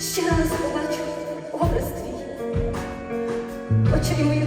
ще раз побачу образ твій очей.